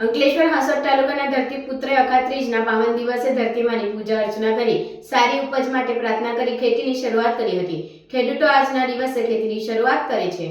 અંકલેશ્વર હાસોદ તાલુકાના ધરતીપુત્રે અખાત્રીજના પાવન દિવસે ધરતીમાની પૂજા અર્ચના કરી, સારી ઉપજ માટે પ્રાર્થના કરી, ખેતીની શરૂઆત કરી હતી. ખેડૂતો આજના દિવસે ખેતીની શરૂઆત કરે છે.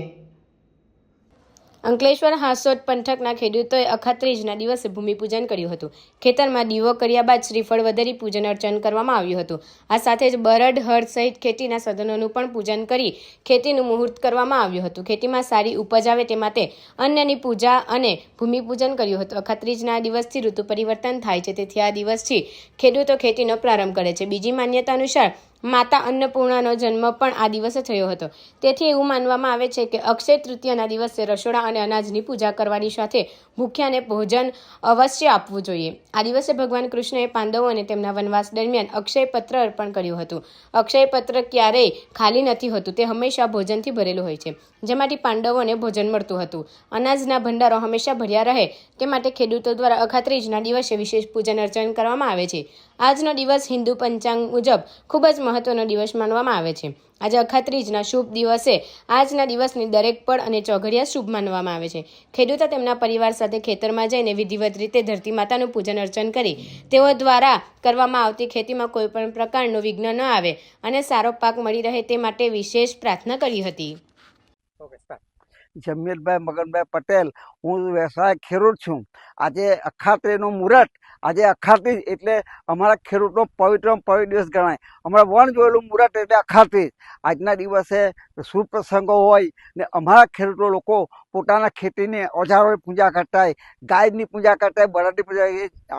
અંકલેશ્વર હાસોદ પંથકના ખેડૂતોએ અખાત્રીજના દિવસે ભૂમિપૂજન કર્યું હતું. ખેતરમાં દીવો કર્યા બાદ શ્રીફળ વધારી પૂજન અર્ચન કરવામાં આવ્યું હતું. આ સાથે જ બરડ, હળ સહિત ખેતીના સાધનોનું પણ પૂજન કરી ખેતીનું મુહૂર્ત કરવામાં આવ્યું હતું. ખેતીમાં સારી ઉપજ આવે તે માટે અન્નની પૂજા અને ભૂમિપૂજન કર્યું હતું. અખાત્રીજના દિવસથી ઋતુ પરિવર્તન થાય છે. તેથી આ દિવસથી ખેડૂતો ખેતીનો પ્રારંભ કરે છે. બીજી માન્યતા અનુસાર માતા અન્નપૂર્ણાનો જન્મ પણ આ દિવસે થયો હતો. તેથી એવું માનવામાં આવે છે કે અક્ષય તૃતીયાના દિવસે રસોડા અને અનાજની પૂજા કરવાની સાથે ભૂખ્યાને ભોજન અવશ્ય આપવું જોઈએ. આ દિવસે ભગવાન કૃષ્ણએ પાંડવોને તેમના વનવાસ દરમિયાન અક્ષય પત્ર અર્પણ કર્યું હતું. અક્ષય પત્ર ક્યારેય ખાલી નથી હોતું, તે હંમેશા ભોજનથી ભરેલું હોય છે, જેમાંથી પાંડવોને ભોજન મળતું હતું. અનાજના ભંડારો હંમેશા ભર્યા રહે, તે માટે ખેડૂતો દ્વારા અખાત્રીજના દિવસે વિશેષ પૂજન અર્ચન કરવામાં આવે છે. આજનો દિવસ હિન્દુ પંચાંગ મુજબ ખૂબ જ મહત્વનો દિવસ માનવામાં આવે છે. આજે અખાત્રીજના શુભ દિવસે, આજના દિવસની દરેક પળ અને ચોઘડિયા શુભ માનવામાં આવે છે. ખેડૂતો તેમના પરિવાર સાથે ખેતરમાં જઈને વિધિવત રીતે ધરતી માતાનું પૂજન અર્ચન કરી તેઓ દ્વારા કરવામાં આવતી ખેતીમાં કોઈ પણ પ્રકારનું વિઘ્ન ન આવે અને સારો પાક મળી રહે તે માટે વિશેષ પ્રાર્થના કરી હતી. ઓકે જમીલભાઈ મગનભાઈ પટેલ, હું વ્યવસાય ખેડૂત છું. આજે અખાત્રીનું મુહૂર્ત આજે અખાત્રીજ એટલે અમારા ખેડૂતનો પવિત્ર પવિત્ર દિવસ ગણાય. અમારા વણ જોયેલું મુહૂર્ત એટલે અખાત્રીજ. આજના દિવસે શુભ પ્રસંગો હોય ને અમારા ખેડૂતો લોકો પોતાના ખેતીને ઓજારોની પૂજા કરતા હોય, ગાયની પૂજા કરતા હોય, બળદની પૂજા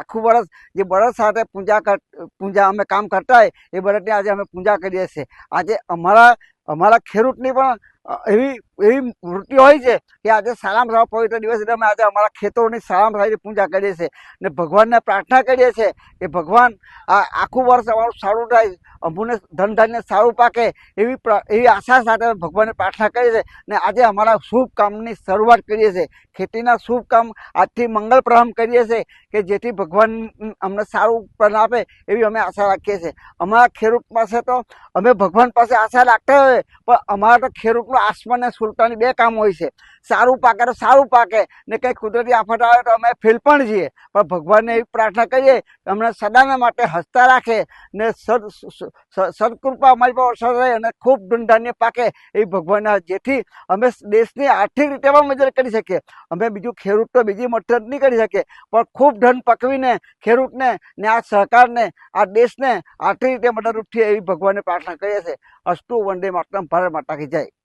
આખું વર્ષ જે બળદ સાથે પૂજા પૂજા અમે કામ કરતા હોય, એ બળદની આજે અમે પૂજા કરીએ છીએ. આજે અમારા અમારા ખેડૂતની પણ એવી એવી મૂર્તિ હોય છે કે આજે સારામાં સારા પવિત્ર દિવસ એટલે અમે આજે અમારા ખેતરોની સારામાં સારી પૂજા કરીએ છીએ ને ભગવાનને પ્રાર્થના કરીએ છીએ કે ભગવાન આ આખું વર્ષ અમારું સારું થાય અમુને ધન ધાન્ય સારું પાકે એવી એવી આશા સાથે ભગવાનને પ્રાર્થના કરીએ છીએ ને આજે અમારા શુભ કામની શરૂઆત કરીએ છીએ. ખેતીના શુભ કામ આજથી મંગળ પ્રારંભ કરીએ છીએ કે જેથી ભગવાન અમને સારું પણ આપે એવી અમે આશા રાખીએ છીએ. અમારા ખેડૂત પાસે તો અમે ભગવાન પાસે આશા રાખતા હોય પણ અમારા તો ખેડૂતનું આસમાન અને સુલતાની બે કામ હોય છે. સારું પાકે તો સારું પાકે, ને કંઈ કુદરતી આફત આવે તો અમે ફેલ પણ જઈએ પણ ભગવાનને એવી પ્રાર્થના કરીએ અમને સદાના માટે હસતા રાખે ને સદ સદકૃપા અમારી પર વરસાદ રહે અને ખૂબ ધન ધાન્ય પાકે એ ભગવાનના જેથી અમે દેશની આર્થિક રીતે પણ મદદ કરી શકીએ. અમે બીજું ખેડૂત તો બીજી મદદ નહીં કરી શકીએ, પણ ખૂબ ધન પકવીને ખેડૂતને ને આ સહકારને, આ દેશને આર્થિક રીતે મદદરૂપ થઈએ એવી ભગવાનને પ્રાર્થના કરીએ છીએ. અસ્તુ વંદે માતરમ. ભારત માતા કી જય.